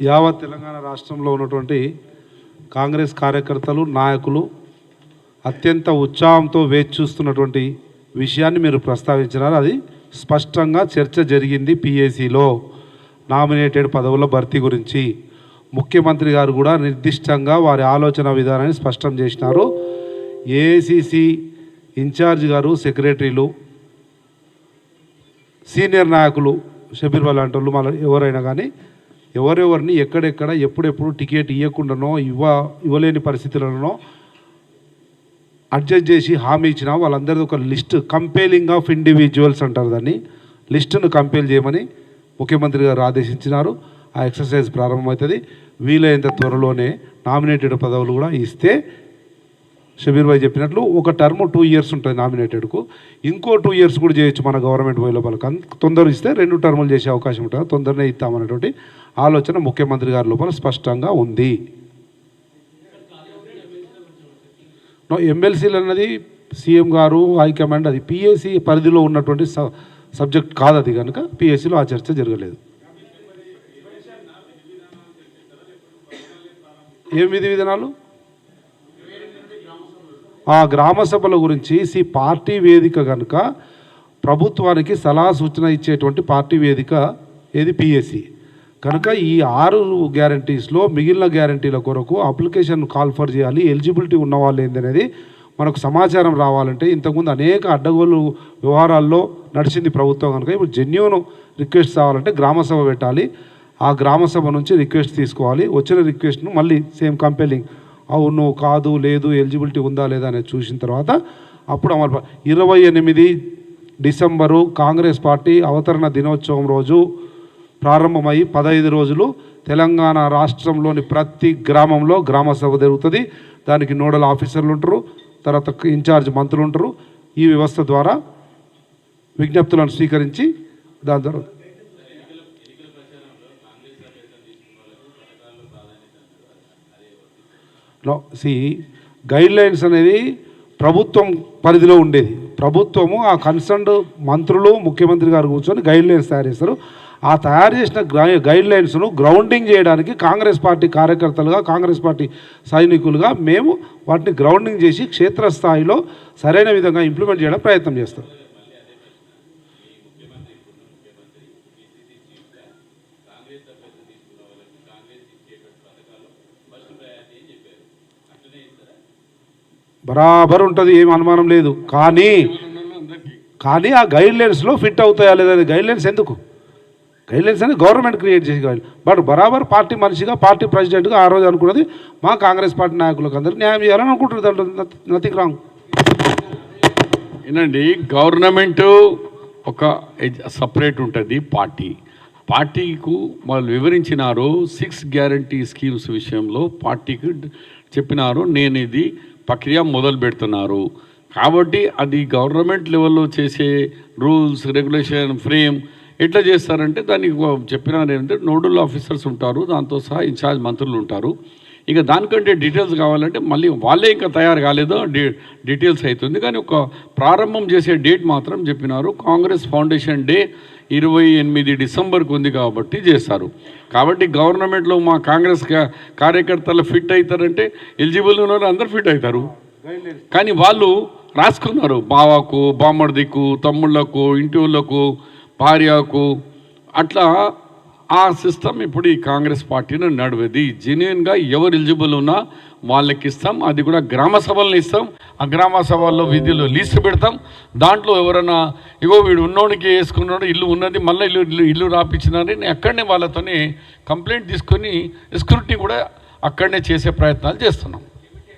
యావత్ తెలంగాణ రాష్ట్రంలో ఉన్నటువంటి కాంగ్రెస్ కార్యకర్తలు నాయకులు అత్యంత ఉత్సాహంతో వేచి చూస్తున్నటువంటి విషయాన్ని మీరు ప్రస్తావించినారు. అది స్పష్టంగా చర్చ జరిగింది పిఏసీలో. నామినేటెడ్ పదవుల భర్తీ గురించి ముఖ్యమంత్రి గారు కూడా నిర్దిష్టంగా వారి ఆలోచన విధానాన్ని స్పష్టం చేసినారు. ఏఐసిసి ఇన్ఛార్జ్ గారు సెక్రటరీలు సీనియర్ నాయకులు షబీర్ వాళ్ళ వాళ్ళు మళ్ళీ ఎవరైనా కానీ ఎవరెవరిని ఎక్కడెక్కడ ఎప్పుడెప్పుడు టికెట్ ఇవ్వకుండానో ఇవ్వ ఇవ్వలేని పరిస్థితులలోనో అడ్జస్ట్ చేసి హామీ ఇచ్చిన వాళ్ళందరిది ఒక లిస్ట్ కంపేలింగ్ ఆఫ్ ఇండివిజువల్స్ అంటారు దాన్ని. లిస్టును కంపేల్ చేయమని ముఖ్యమంత్రి గారు ఆదేశించినారు. ఆ ఎక్సర్సైజ్ ప్రారంభమవుతుంది. వీలైనంత త్వరలోనే నామినేటెడ్ పదవులు కూడా ఇస్తే షబీర్ భాయ్ చెప్పినట్లు ఒక టర్మ్ టూ ఇయర్స్ ఉంటుంది నామినేటెడ్కు. ఇంకో టూ ఇయర్స్ కూడా చేయొచ్చు మన గవర్నమెంట్ పోయి లోపల. కన్- తొందర ఇస్తే రెండు టర్ములు చేసే అవకాశం ఉంటుంది. తొందరనే ఇస్తామనేటువంటి ఆలోచన ముఖ్యమంత్రి గారి లోపల స్పష్టంగా ఉంది. ఎమ్మెల్సీలు అన్నది సీఎం గారు హైకమాండ్ అది పిఎస్సి పరిధిలో ఉన్నటువంటి సబ్జెక్ట్ కాదు అది కనుక పిఎస్సిలో ఆ చర్చ జరగలేదు. ఏం విధి విధానాలు? ఆ గ్రామ సభల గురించి సి పార్టీ వేదిక కనుక ప్రభుత్వానికి సలహా సూచన ఇచ్చేటువంటి పార్టీ వేదిక ఏది? పిఎస్సి కనుక ఈ ఆరు గ్యారంటీస్లో మిగిలిన గ్యారంటీల కొరకు అప్లికేషన్ కాల్ ఫర్ చేయాలి. ఎలిజిబిలిటీ ఉన్న వాళ్ళు ఏందనేది మనకు సమాచారం రావాలంటే ఇంతకుముందు అనేక అడ్డగోలు వ్యవహారాల్లో నడిచింది ప్రభుత్వం కనుక ఇప్పుడు జెన్యున్ రిక్వెస్ట్ రావాలంటే గ్రామసభ పెట్టాలి. ఆ గ్రామసభ నుంచి రిక్వెస్ట్ తీసుకోవాలి. వచ్చిన రిక్వెస్ట్ను మళ్ళీ సేమ్ కంపెలింగ్ అవును కాదు లేదు ఎలిజిబిలిటీ ఉందా లేదా అనేది చూసిన తర్వాత అప్పుడు అమలు ఇరవై ఎనిమిది డిసెంబరు కాంగ్రెస్ పార్టీ అవతరణ దినోత్సవం రోజు ప్రారంభమై పదహైదు రోజులు తెలంగాణ రాష్ట్రంలోని ప్రతి గ్రామంలో గ్రామ సభ జరుగుతుంది. దానికి నోడల్ ఆఫీసర్లు ఉంటారు తర్వాత ఇన్ఛార్జ్ మంత్రులు ఉంటారు. ఈ వ్యవస్థ ద్వారా విజ్ఞప్తులను స్వీకరించి దాని ద్వారా సి గైడ్ లైన్స్ అనేది ప్రభుత్వం పరిధిలో ఉండేది. ప్రభుత్వము ఆ కన్సర్న్డ్ మంత్రులు ముఖ్యమంత్రి గారు కూర్చొని గైడ్ లైన్స్ తయారు చేస్తారు. ఆ తయారు చేసిన గైడ్ లైన్స్ను గ్రౌండింగ్ చేయడానికి కాంగ్రెస్ పార్టీ కార్యకర్తలుగా కాంగ్రెస్ పార్టీ సైనికులుగా మేము వాటిని గ్రౌండింగ్ చేసి క్షేత్రస్థాయిలో సరైన విధంగా ఇంప్లిమెంట్ చేయడం ప్రయత్నం చేస్తాం. బరాబర్ ఉంటుంది ఏం అనుమానం లేదు. కానీ కానీ ఆ గైడ్ లైన్స్లో ఫిట్ అవుతాయా లేదా గైడ్ లైన్స్ ఎందుకు? గైడ్లైన్స్ అనేది గవర్నమెంట్ క్రియేట్ చేసి బట్ బరాబర్ పార్టీ మనిషిగా పార్టీ ప్రెసిడెంట్గా ఆ రోజు అనుకున్నది మా కాంగ్రెస్ పార్టీ నాయకులకు అందరికీ న్యాయం చేయాలని అనుకుంటున్నారు. దాంట్లో నథింగ్ రాంగ్ ఏనండి గవర్నమెంట్ ఒక సపరేట్ ఉంటుంది పార్టీ. పార్టీకు వాళ్ళు వివరించినారు సిక్స్ గ్యారంటీ స్కీమ్స్ విషయంలో పార్టీకి చెప్పినారు నేను ఇది ప్రక్రియ మొదలు పెడుతున్నారు. కాబట్టి అది గవర్నమెంట్ లెవెల్లో చేసే రూల్స్ రెగ్యులేషన్ ఫ్రేమ్ ఎట్లా చేస్తారంటే దానికి ఒక చెప్పినారు ఏంటంటే నోడల్ ఆఫీసర్స్ ఉంటారు దాంతో సహా ఇన్ఛార్జ్ మంత్రులు ఉంటారు. ఇక దానికంటే డీటెయిల్స్ కావాలంటే మళ్ళీ వాళ్ళే ఇంకా తయారు కాలేదో డీ డీటెయిల్స్ అవుతుంది కానీ ఒక ప్రారంభం చేసే డేట్ మాత్రం చెప్పినారు. కాంగ్రెస్ ఫౌండేషన్ డే ఇరవై ఎనిమిది డిసెంబర్కి ఉంది కాబట్టి చేస్తారు కాబట్టి గవర్నమెంట్లో మా కాంగ్రెస్ కార్యకర్తలు ఫిట్ అవుతారంటే ఎలిజిబుల్ ఉన్న అందరూ అందరు ఫిట్ అవుతారు. కానీ వాళ్ళు రాసుకున్నారు. బావాకు బామ్మడిదికు తమ్ముళ్ళకు ఇంటి వాళ్ళకు భార్యకు అట్లా ఆ సిస్టమ్ ఇప్పుడు ఈ కాంగ్రెస్ పార్టీని నడివేది. జెన్యున్గా ఎవరు ఎలిజిబుల్ ఉన్నా వాళ్ళకి ఇస్తాం. అది కూడా గ్రామ సభలను ఇస్తాం. ఆ గ్రామ సభల్లో విధులు లీస్ట్ పెడతాం. దాంట్లో ఎవరైనా ఇగో వీడు ఉన్నోడికి వేసుకున్నాడు ఇల్లు ఉన్నది మళ్ళీ ఇల్లు ఇల్లు ఇల్లు రాపించినారని అక్కడనే వాళ్ళతోనే కంప్లైంట్ తీసుకొని స్క్రూటినీ కూడా అక్కడనే చేసే ప్రయత్నాలు చేస్తున్నాం.